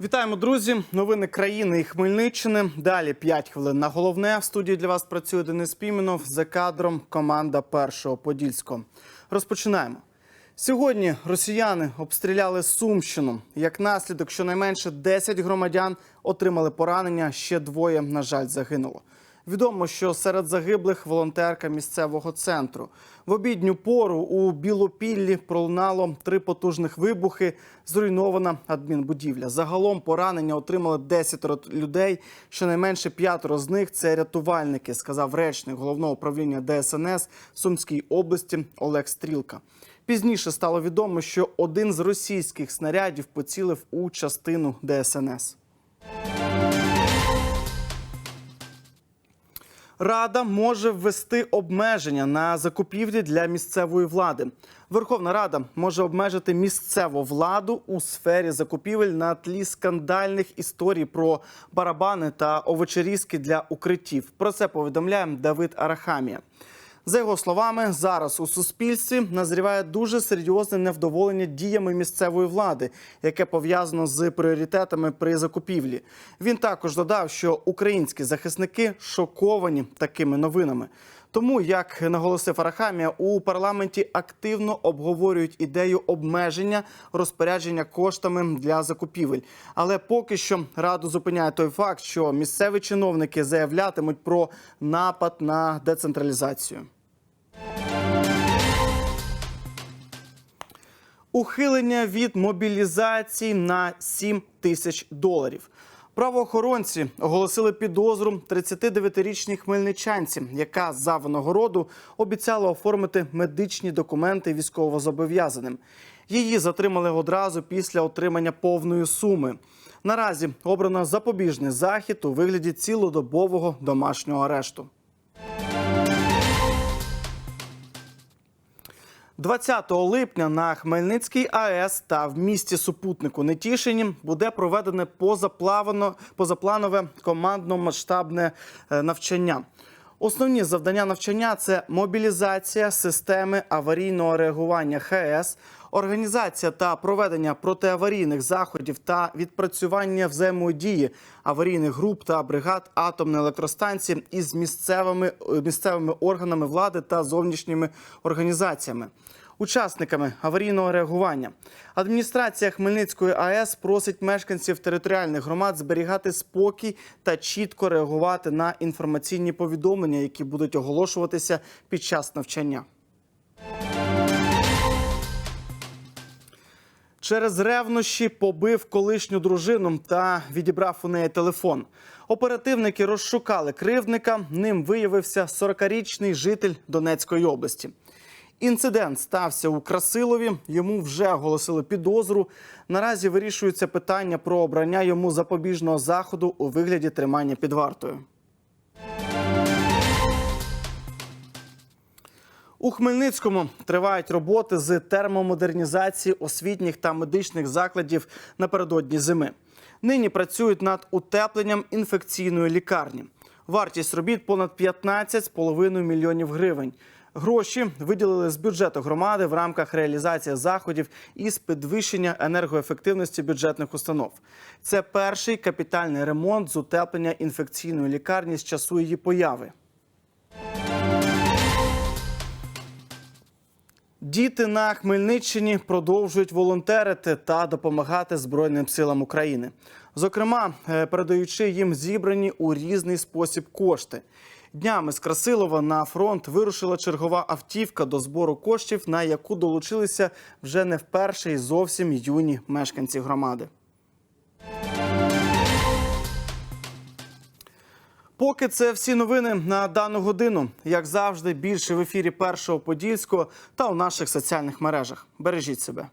Вітаємо, друзі! Новини країни і Хмельниччини. Далі 5 хвилин на головне. В студії для вас працює Денис Піменов. За кадром команда першого Подільського. Розпочинаємо. Сьогодні росіяни обстріляли Сумщину. Як наслідок, щонайменше 10 громадян отримали поранення. Ще двоє, на жаль, загинуло. Відомо, що серед загиблих волонтерка місцевого центру. В обідню пору у Білопіллі пролунало три потужних вибухи. Зруйнована адмінбудівля. Загалом поранення отримали 10 людей. Щонайменше п'ятеро з них це рятувальники, сказав речник головного управління ДСНС Сумській області Олег Стрілка. Пізніше стало відомо, що один з російських снарядів поцілив у частину ДСНС. Рада може ввести обмеження на закупівлі для місцевої влади. Верховна Рада може обмежити місцеву владу у сфері закупівель на тлі скандальних історій про барабани та овочерізки для укриттів. Про це повідомляє Давид Арахамія. За його словами, зараз у суспільстві назріває дуже серйозне невдоволення діями місцевої влади, яке пов'язано з пріоритетами при закупівлі. Він також додав, що українські захисники шоковані такими новинами. Тому, як наголосив Арахамія, у парламенті активно обговорюють ідею обмеження розпорядження коштами для закупівель. Але поки що раду зупиняє той факт, що місцеві чиновники заявлятимуть про напад на децентралізацію. Ухилення від мобілізації на 7 тисяч доларів. Правоохоронці оголосили підозру 39-річній хмельничанці, яка за винагороду обіцяла оформити медичні документи військовозобов'язаним. Її затримали одразу після отримання повної суми. Наразі обрано запобіжний захід у вигляді цілодобового домашнього арешту. 20 липня на Хмельницькій АЕС та в місті супутнику Нетішині буде проведене позапланове командно-масштабне е, навчання. Основні завдання навчання це мобілізація системи аварійного реагування ХС, організація та проведення протиаварійних заходів та відпрацювання взаємодії аварійних груп та бригад атомної електростанції із місцевими, місцевими органами влади та зовнішніми організаціями. Учасниками аварійного реагування адміністрація Хмельницької АЕС просить мешканців територіальних громад зберігати спокій та чітко реагувати на інформаційні повідомлення, які будуть оголошуватися під час навчання. Через ревнощі побив колишню дружину та відібрав у неї телефон. Оперативники розшукали кривдника. Ним виявився 40-річний житель Донецької області. Інцидент стався у Красилові. Йому вже оголосили підозру. Наразі вирішується питання про обрання йому запобіжного заходу у вигляді тримання під вартою. У Хмельницькому тривають роботи з термомодернізації освітніх та медичних закладів напередодні зими. Нині працюють над утепленням інфекційної лікарні. Вартість робіт понад 15,5 мільйонів гривень. Гроші виділили з бюджету громади в рамках реалізації заходів із підвищення енергоефективності бюджетних установ. Це перший капітальний ремонт з утеплення інфекційної лікарні з часу її появи. Діти на Хмельниччині продовжують волонтерити та допомагати Збройним силам України. Зокрема, е, передаючи їм зібрані у різний спосіб кошти. Днями з Красилова на фронт вирушила чергова автівка до збору коштів, на яку долучилися вже не вперше і зовсім юні мешканці громади. Поки це всі новини на дану годину. Як завжди, більше в ефірі першого подільського та у наших соціальних мережах. Бережіть себе.